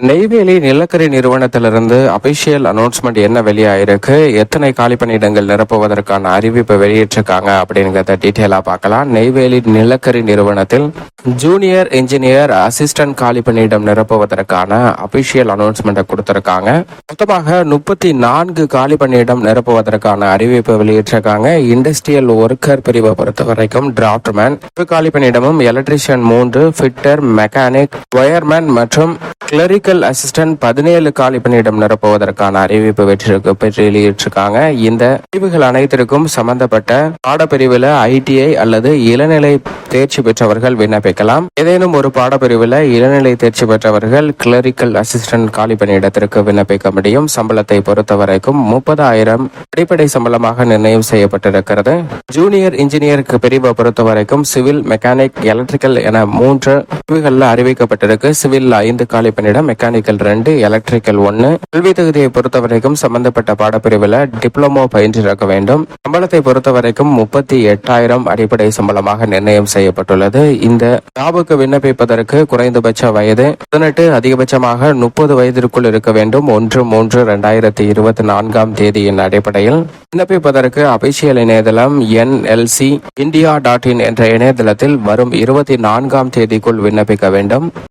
நெய்வேலி நிலக்கரி நிறுவனத்திலிருந்து official announcement என்ன வெளியாயிருக்கு? எத்தனை காலி பணியிடங்கள் நிரப்புவதற்கான அறிவிப்பை வெளியிட்டிருக்காங்க அப்படிங்கிறத டீட்டெயிலாக பார்க்கலாம். நெய்வேலி நிலக்கரி நிறுவனத்தில் ஜூனியர் இன்ஜினியர் அசிஸ்டன்ட் காலி பணியிடம் நிரப்புவதற்கான அபிஷியல் அனௌன்ஸ்மெண்ட்டை கொடுத்துருக்காங்க. மொத்தமாக முப்பத்தி நான்கு காலி பணியிடம் நிரப்புவதற்கான அறிவிப்பை வெளியிட்டிருக்காங்க. இண்டஸ்ட்ரியல் ஒர்க்கர் பிரிவை பொறுத்த வரைக்கும் டிராஃப்ட்மேன் ஒரு காலி பணியிடமும் எலக்ட்ரிஷியன் மூன்று ஃபிட்டர் மெக்கானிக் ஒயர்மேன் மற்றும் கிளரிக்கல் அசிஸ்டன்ட் பதினேழு காலி பணியிடம் நிரப்புவதற்கான அறிவிப்பு வெற்றிருக்கு பெற்று வெளியிட்டிருக்காங்க. இந்த பிரிவுகள் அனைத்திற்கும் சம்பந்தப்பட்ட பாடப்பிரிவில் ஐடிஐ அல்லது இளநிலை தேர்ச்சி பெற்றவர்கள் விண்ணப்பிக்கலாம் ஏதேனும் ஒரு பாடப்பிரிவில் இளநிலை தேர்ச்சி பெற்றவர்கள் கிளரிக்கல் அசிஸ்டன்ட் காலி பணியிடத்திற்கு விண்ணப்பிக்க முடியும் சம்பளத்தை பொறுத்த வரைக்கும் முப்பதாயிரம் அடிப்படை சம்பளமாக நிர்ணயம் செய்யப்பட்டிருக்கிறது. ஜூனியர் இன்ஜினியருக்கு பிரிவை பொறுத்த வரைக்கும் சிவில் மெக்கானிக் எலக்ட்ரிக்கல் என மூன்று பிரிவுகளில் அறிவிக்கப்பட்டிருக்கு. சிவில் ஐந்து காலி பணியிடம் மெக்கானிக்கல் ரெண்டு எலக்ட்ரிக்கல் ஒன்னு. கல்வி தகுதியை பொறுத்த வரைக்கும் சம்பந்தப்பட்ட பாடப்பிரிவில் டிப்ளமோ பயின்றிருக்க வேண்டும். சம்பளத்தை பொறுத்த வரைக்கும் முப்பத்தி எட்டாயிரம் அடிப்படை சம்பளமாக நிர்ணயம் செய்யப்பட்டுள்ளது. இந்த ஜாபுக்கு விண்ணப்பிப்பதற்கு குறைந்தபட்ச வயது பதினெட்டு அதிகபட்சமாக முப்பது வயதிற்குள் இருக்க வேண்டும். ஒன்று மூன்று இரண்டாயிரத்தி இருபத்தி நான்காம் தேதியின் அடிப்படையில் விண்ணப்பிப்பதற்கு அபிஷியல் இணையதளம் என்எல்சி இந்தியா டாட் இன் என்ற இணையதளத்தில் வரும் இருபத்தி நான்காம் தேதிக்குள் விண்ணப்பிக்க வேண்டும்.